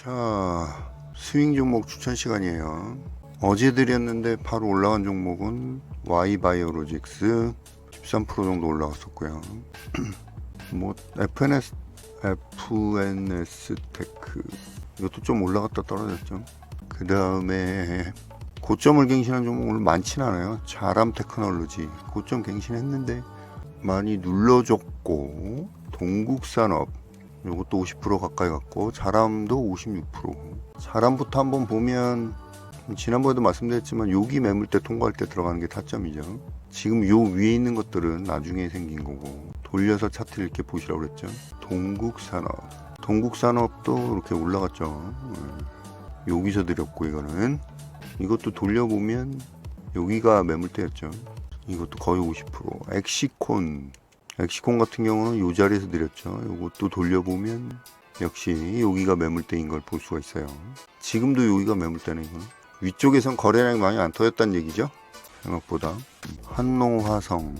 자, 스윙 종목 추천 시간이에요. 어제 드렸는데 바로 올라간 종목은 Y바이오로직스 13% 정도 올라갔었고요. 뭐 FNS FNS 테크 이것도 좀 올라갔다 떨어졌죠. 그 다음에 고점을 갱신한 종목 오늘 많진 않아요. 자람 테크놀로지 고점 갱신했는데 많이 눌러줬고 동국산업 이것도 50% 가까이 갔고 자람도 56% 자람부터 한번 보면 지난번에도 말씀드렸지만 여기 매물대 통과할 때 들어가는 게 타점이죠. 지금 요 위에 있는 것들은 나중에 생긴 거고 돌려서 차트를 이렇게 보시라고 그랬죠. 동국산업. 동국산업도 이렇게 올라갔죠. 음. 여기서 드렸고 이거는. 이것도 돌려보면 여기가 매물대였죠. 이것도 거의 50% 엑시콘 엑시콘 같은 경우는 이 자리에서 드렸죠. 이것도 돌려보면 역시 여기가 매물대인 걸 볼 수가 있어요. 지금도 여기가 매물대네 이거. 위쪽에선 거래량이 많이 안 터졌다는 얘기죠. 생각보다 한농화성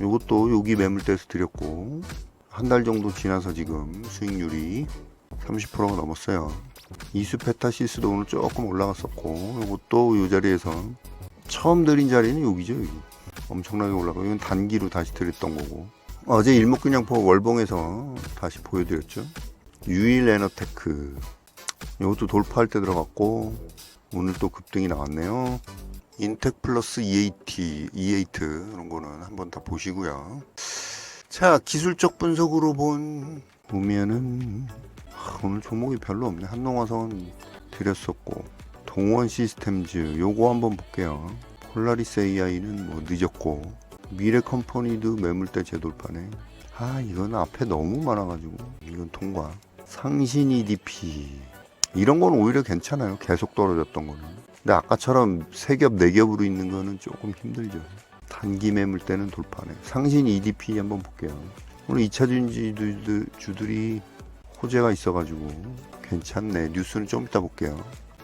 이것도 여기 매물대에서 드렸고 한 달 정도 지나서 지금 수익률이 30%가 넘었어요. 이수페타시스도 오늘 조금 올라갔었고 이것도 이 자리에서 처음 드린 자리는 여기죠 여기. 엄청나게 올라가고 이건 단기로 다시 드렸던 거고 어제 일목균형포 월봉에서 다시 보여드렸죠. 유일 에너테크 이것도 돌파할 때 들어갔고 오늘 또 급등이 나왔네요. 인텍 플러스 EAT, E8 이런 거는 한번 다 보시고요. 자 기술적 분석으로 본 보면은 하, 오늘 종목이 별로 없네. 한농화성은 드렸었고 동원 시스템즈 요거 한번 볼게요. 폴라리스 AI는 뭐 늦었고 미래 컴퍼니도 매물대 재돌파네. 아 이건 앞에 너무 많아가지고 이건 통과. 상신 EDP 이런 건 오히려 괜찮아요. 계속 떨어졌던 거는. 근데 아까처럼 세 겹 네 겹으로 있는 거는 조금 힘들죠. 단기 매물대는 돌파네. 상신 EDP 한번 볼게요. 오늘 2차 전지 주들이 호재가 있어가지고 괜찮네. 뉴스는 좀 이따 볼게요.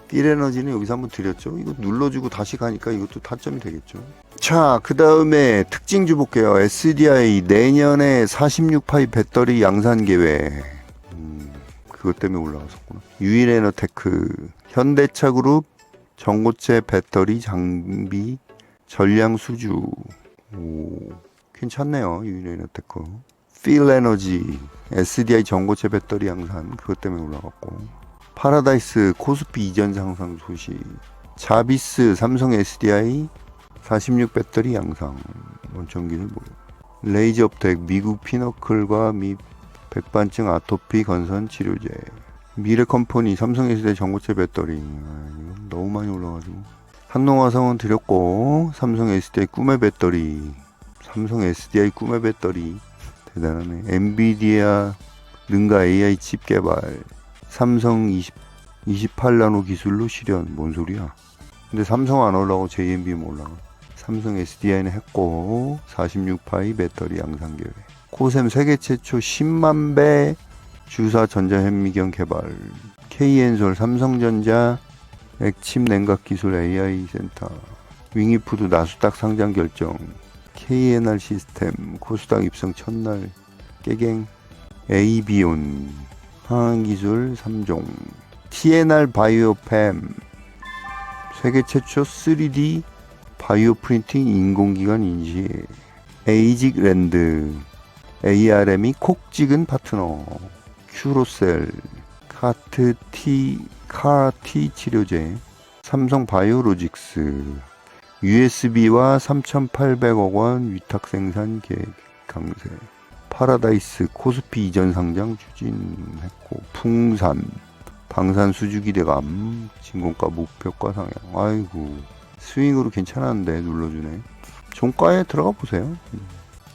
삘에너지는 여기서 한번 드렸죠. 이거 눌러주고 다시 가니까 이것도 타점이 되겠죠. 자, 그 다음에 특징주 볼게요. SDI 내년에 46파이 배터리 양산 계획. 음, 그것 때문에 올라갔었구나. 유일에너테크, 현대차그룹, 전고체 배터리 장비, 전량 수주. 오, 괜찮네요. 유일에너테크. 필에너지, SDI 전고체 배터리 양산, 그것 때문에 올라갔고. 파라다이스 코스피 이전 상승 소식. 자비스 삼성 SDI 46 배터리 양상. 원천기는 뭐. 레이저 업텍 미국 피너클과 미 백반증 아토피 건선 치료제. 미래 컴퍼니 삼성 SDI 전고체 배터리. 아, 이거 너무 많이 올라가지고. 한농화성은 드렸고 삼성 SDI 꿈의 배터리. 삼성 SDI 꿈의 배터리. 대단하네. 엔비디아 능가 AI 칩 개발. 삼성 20, 28나노 기술로 실현. 뭔 소리야? 근데 삼성 안 올라가고 JMB만 올라가 삼성 SDI는 했고 46파이 배터리 양산 계획 코셈 세계 최초 10만 배 주사 전자 현미경 개발. KN솔 삼성전자 액침 냉각 기술 AI 센터. 윙이푸드 나스닥 상장 결정. KNR 시스템 코스닥 입성 첫날 깨갱. AB온 항기술 3종. TNR 바이오팸 세계 최초 3D 바이오 프린팅 인공기관 인지 에이직 랜드 ARM이 콕 찍은 파트너 큐로셀 카트 T 카티 치료제 삼성 바이오로직스 USB와 3,800억 원 위탁 생산 계획 강세 파라다이스 코스피 이전 상장 추진했고 풍산 방산 수주기 대감 진공가 목표가 상향. 아이고 스윙으로 괜찮았는데 눌러주네. 종가에 들어가 보세요.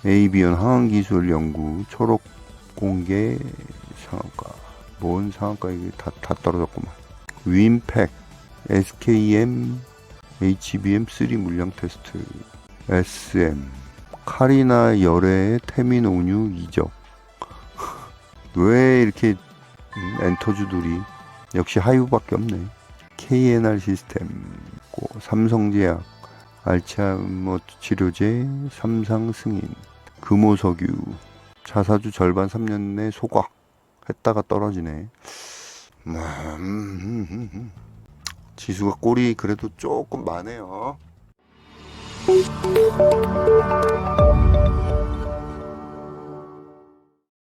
ABN 항기술 연구 초록 공개 상한가. 뭔 상한가 이게 다, 다 떨어졌구만. 윈팩 SKM HBM3 물량 테스트 SM 카리나 열애 태민 온유 이적. 왜 이렇게 음, 엔터주들이. 역시 하이브밖에 없네. KNR 시스템 삼성제약 알츠하이머 치료제 삼상 승인 금호석유 자사주 절반 3년 내 소각 했다가 떨어지네 음. 지수가 꼴이 그래도 조금 많네요.